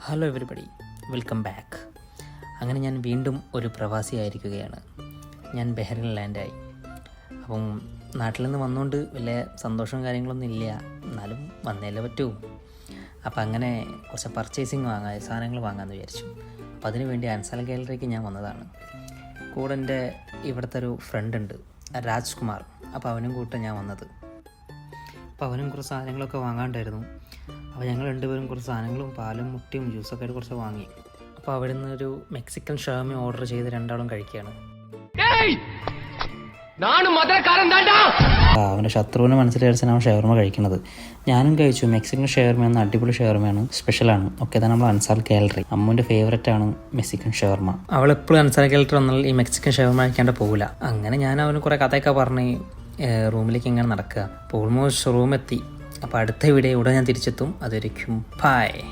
Hello everybody welcome back അങ്ങനെ ഞാൻ വീണ്ടും ഒരു പ്രവാസി ആയിരിക്കുകയാണ്. ഞാൻ ബെഹ്റിൻ ലാൻഡായി. അപ്പം നാട്ടിൽ നിന്ന് വന്നുകൊണ്ട് വലിയ സന്തോഷവും കാര്യങ്ങളൊന്നും ഇല്ല. എന്നാലും വന്നേലേ പറ്റൂ. അപ്പം അങ്ങനെ കുറച്ച് പർച്ചേസിങ് വാങ്ങാൻ സാധനങ്ങൾ വാങ്ങാമെന്ന് വിചാരിച്ചു. അപ്പോൾ അതിന് വേണ്ടി അൻസാൽ ഗാലറിക്ക് ഞാൻ വന്നതാണ്. കൂടെ എന്റെ ഇവിടുത്തെ ഒരു ഫ്രണ്ട് ഉണ്ട് രാജ്കുമാർ. അപ്പോൾ അവനും കൂട്ടാണ് ഞാൻ വന്നത്. അപ്പോൾ അവനും കുറച്ച് സാധനങ്ങളൊക്കെ വാങ്ങാണ്ടായിരുന്നു. അപ്പോൾ ഞങ്ങൾ രണ്ടുപേരും കുറച്ച് സാധനങ്ങളും പാലും മുട്ടയും ജ്യൂസൊക്കെ ആയിട്ട് കുറച്ച് വാങ്ങി. അപ്പോൾ അവിടെ ഒരു മെക്സിക്കൻ ഷാമി ഓർഡർ ചെയ്ത് രണ്ടാളും കഴിക്കുകയാണ്. അവന്റെ ശത്രുവിന് മനസ്സിലായിരിച്ചാണ് അവൻ ഷെയർമ കഴിക്കുന്നത്. ഞാനും കഴിച്ചു. മെക്സിക്കൻ ഷെയർമ എന്ന അടിപൊളി ഷെയർമയാണ് സ്പെഷ്യലാണ് ഒക്കെ തന്നെ നമ്മൾ അൻസാർ കാലറി അമ്മുവിന്റെ ഫേവറേറ്റ് ആണ് മെക്സിക്കൻ ഷെയർമ അവൾ എപ്പോഴും അൻസാർ കാലറി വന്നാൽ ഈ മെക്സിക്കൻ ഷെയർമ കഴിക്കാണ്ട് പോകില്ല അങ്ങനെ ഞാൻ അവന് കുറേ കഥയൊക്കെ പറഞ്ഞ് റൂമിലേക്ക് എങ്ങനെ നടക്കുക. അപ്പോൾ ഓൾമോസ്റ്റ് റൂം എത്തി. അപ്പോൾ അടുത്ത വീഡിയോ ഉടനെ ഞാൻ തിരിച്ചെത്തും. അതൊരിക്കും ബായ്